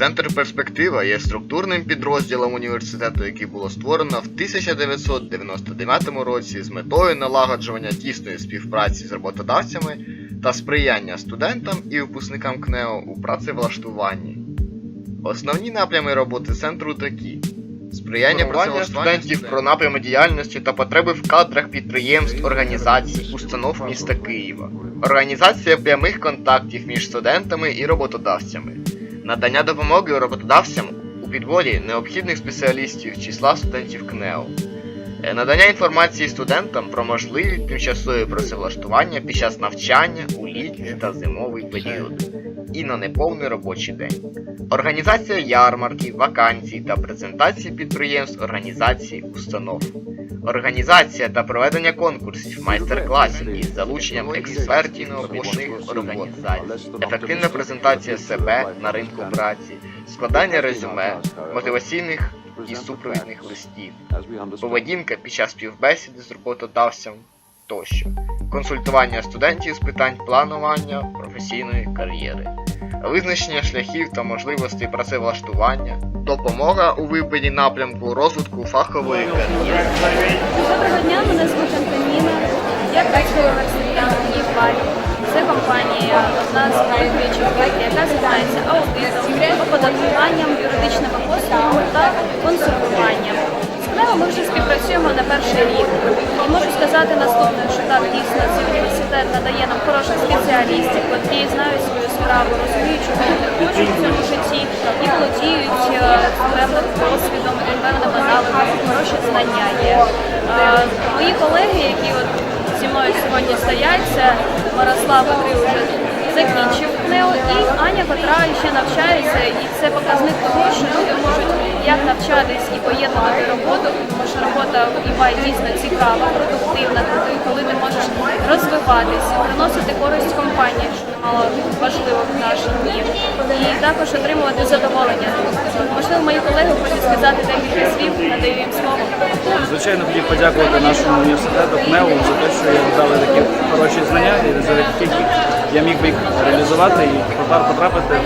Центр Перспектива є структурним підрозділом університету, який було створено в 1999 році з метою налагоджування тісної співпраці з роботодавцями та сприяння студентам і випускникам КНЕО у працевлаштуванні. Основні напрями роботи центру такі: сприяння Інформування студентів про напрями діяльності та потреби в кадрах підприємств, організацій, установ міста Києва, організація прямих контактів між студентами і роботодавцями, надання допомоги роботодавцям у підборі необхідних спеціалістів числа студентів КНЕО. Е, Надання інформації студентам про можливі тимчасові працевлаштування під час навчання у літній та зимовий період і на неповний робочий день. Організація ярмарків, вакансій та презентації підприємств, організацій, установ. Організація та проведення конкурсів, майстер-класів із залученням експертів наукових організацій, ефективна презентація себе на ринку праці, складання резюме, мотиваційних і супровідних листів, поведінка під час співбесіди з роботодавцем тощо, консультування студентів з питань планування професійної кар'єри, визначення шляхів та можливостей працевлаштування, допомога у виборі напрямку розвитку фахової кар'єри. Доброго дня, мене звуть Антоніна. Я працюю версіянком Євпарі. Це компанія, одна з найбільших в яка займається аудитом, оподаткуванням, юридичними послугами та консультуванням. З ми вже співпрацюємо на перший рік. І можу сказати наступне, що так дійсно цей університет надає нам хороших спеціалістів, котрі знають свою справу, розуміють, чого вони хочуть в цьому житті і володіють е, певним досвідом певними навиками, хороші знання є. Мої колеги, які от зі мною сьогодні стоять, це Мирослав, який вже закінчив КНЕО, і Аня, котра ще навчається, і це показник того, що люди можуть як навчатись і поєднувати роботу, тому що робота в ІВАЙ дійсно цікава, продуктивна, коли ти можеш розвиватись приносити користь компанії, що немало важливо в наші дні, і також отримувати задоволення. Можливо, мої колеги хочуть сказати декілька слів, надаю їм слово. Звичайно, хотів подякувати нашому університету КНЕУ за те, що дали такі хороші знання, і за яких я міг би їх реалізувати і потрапити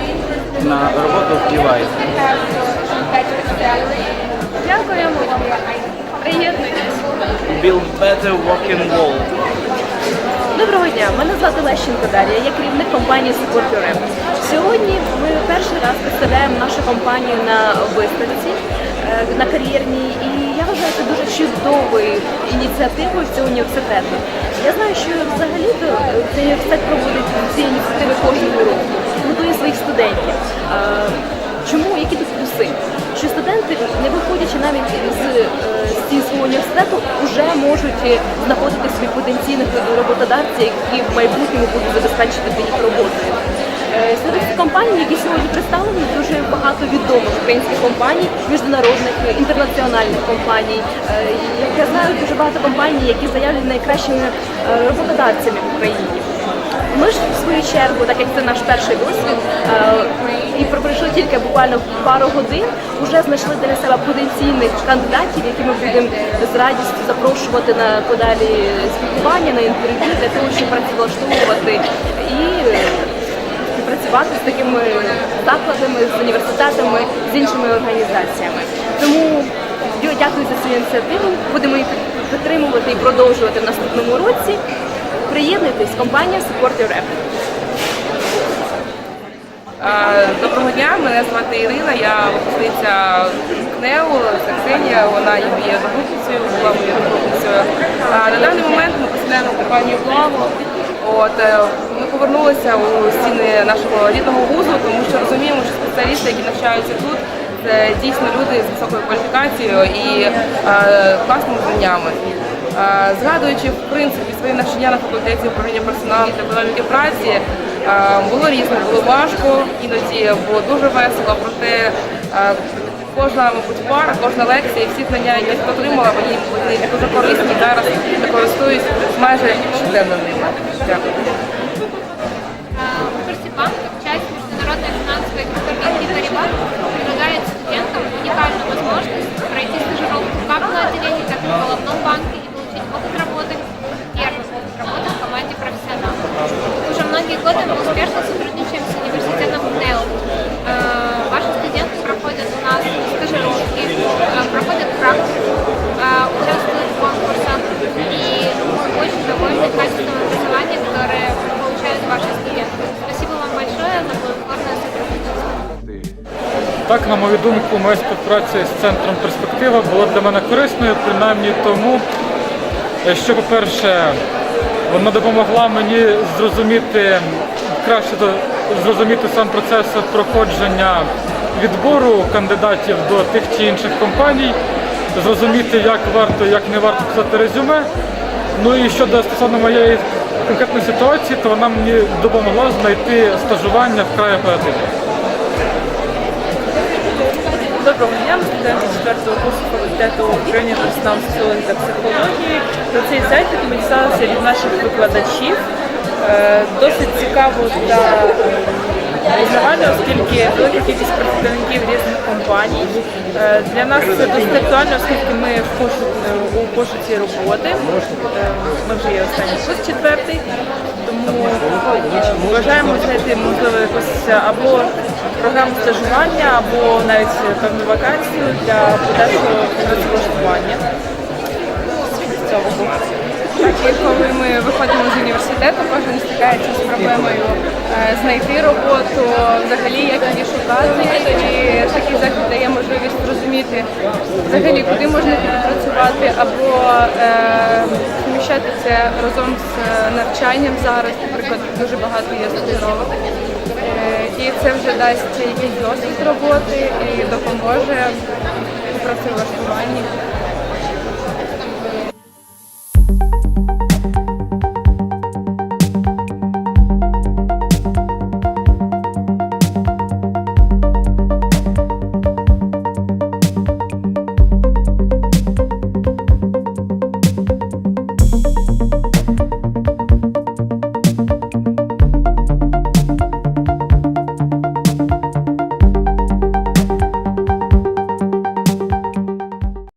на роботу в Іваї. Дякуємо вам. Приєднуйтесь. Build better walking wall. Доброго дня, мене звати Лещенко Дар'я, я керівник компанії Support Your Rep. Сьогодні ми перший раз представляємо нашу компанію на виставці е, на кар'єрній, і я вважаю це дуже чудовою ініціативою цього університету. Я знаю, що взагалі цей університет проводить ці ініціативи кожного року, готує своїх студентів. Е, Чому які тут плюси? Що студенти, не виходячи навіть з е, свого університету, вже можуть е, знаходити собі потенційних роботодавців, які в майбутньому будуть забезпечити їх роботою. Е, Серед компаній, які сьогодні представлені, дуже багато відомих українських компаній, міжнародних, е, інтернаціональних компаній. Е, Як я знаю, дуже багато компаній, які заявлені найкращими е, роботодавцями в Україні. Ми ж в свою чергу, так як це наш перший досвід, е, і пройшли тільки буквально пару годин, вже знайшли для себе потенційних кандидатів, які ми будемо з радістю запрошувати на подалі спілкування, на інтерв'ю для того, щоб працевлаштовувати і е, працювати з такими закладами, з університетами, з іншими організаціями. Тому дякую за цю ініціативу. Будемо її підтримувати і продовжувати в наступному році. Приєднуйтесь, компанія Support Your Rep. Доброго дня, мене звати Ірина, я випускниця КНЕУ, це Ксенія, вона є одногрупницею, була моєю одногрупницею. На даний момент ми представляємо компанію Плаво. От, е, ми повернулися у стіни нашого рідного вузу, тому що розуміємо, що спеціалісти, які навчаються тут, це дійсно люди з високою кваліфікацією і е, класними знаннями. Е, Згадуючи в принципі своє навчання на факультеті управління персоналу та економіки праці, е, було різно, було важко, іноді було дуже весело, проте е, кожна, мабуть, пара, кожна лекція, всі знання, які отримала, вони дуже корисні зараз користуюсь майже щоденно ними. Дякую. Так, на мою думку, моя співпраця з центром перспектива була для мене корисною, принаймні тому, е, що, по-перше, вона допомогла мені зрозуміти краще зрозуміти сам процес проходження відбору кандидатів до тих чи інших компаній, зрозуміти, як варто, як не варто писати резюме. Ну і щодо стосовно моєї конкретної ситуації, то вона мені допомогла знайти стажування вкрай оперативно. Доброго дня, ми студенти 4 курсу факультету управління персоналу соціології та психології. Про цей сайт ми дізналися від наших викладачів. Е, Досить цікаво та е, оскільки велика кількість представників різних компаній. Е, Для нас це досить актуально, оскільки ми в пошуку, у пошуці роботи. Ми вже є останній курс четвертий, тому вважаємо знайти можливо якусь або програму стажування, або навіть певну вакансію для подальшого працевлаштування. Так, і коли ми виходимо з університету, кожен стикається з проблемою е, знайти роботу, взагалі як її шукати. І такий захід дає можливість зрозуміти взагалі, куди можна працювати, або суміщати це разом з е, навчанням зараз. Наприклад, дуже багато є стажировок. Е, І це вже дасть якийсь досвід роботи і допоможе у працевлаштуванні.